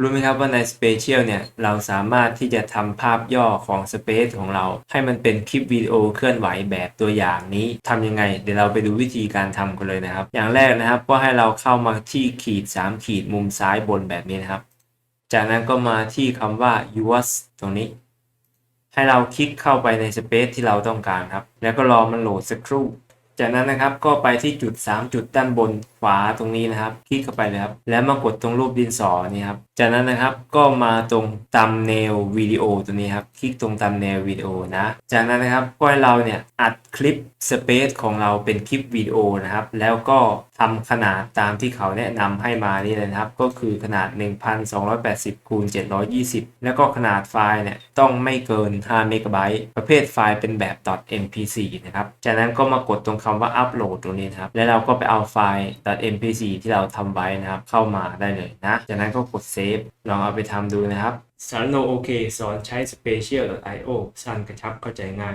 รู้ไหมครับว่าใน Spatial เนี่ยเราสามารถที่จะทำภาพย่อของ Space ของเรา ให้มันเป็นคลิปวิดีโอเคลื่อนไหวแบบตัวอย่างนี้ทำยังไง เดี๋ยวเราไปดูวิธีการทำกันเลยนะครับ อย่างแรกนะครับก็ให้เราเข้ามาที่ขีด 3 ขีดมุมซ้ายบนแบบนี้นะครับ จากนั้นก็มาที่คำว่า yours ตรงนี้ ให้เราคลิกเข้าไปใน Space ที่เราต้องการครับ แล้วก็รอมันโหลดสักครู่ จากนั้นนะครับก็ไปที่จุด 3 จุดด้านบนขวาตรงนี้นะครับ คลิกเข้าไปเลยครับ แล้วมากดตรงรูปดินสอนี่ครับ จากนั้นนะครับก็มาตรงตามแนววิดีโอตัวนี้ครับ คลิกตรงตามแนววิดีโอนะ จากนั้นนะครับก็ให้เราเนี่ยอัดคลิปสเปซของเราเป็นคลิปวิดีโอนะครับ แล้วก็ทำขนาดตามที่เขาแนะนำให้มานี่เลยนะครับ ก็คือขนาด 1280คูณ720 แล้วก็ขนาดไฟล์เนี่ยต้องไม่เกิน5เมกะไบต์ประเภทไฟล์เป็นแบบ .mp4 นะครับ จากนั้นก็มากดตรงคำว่าอัปโหลดตรงนี้นะครับ แล้วเราก็ไปเอาไฟล์ .mp4 ที่เราทำไว้นะครับ เข้ามาได้เลยนะ จากนั้นก็กดเซฟลองเอาไปทำดูนะครับสารโนโอเค สอนใช้ spatial.io สั้นกระชับเข้าใจง่าย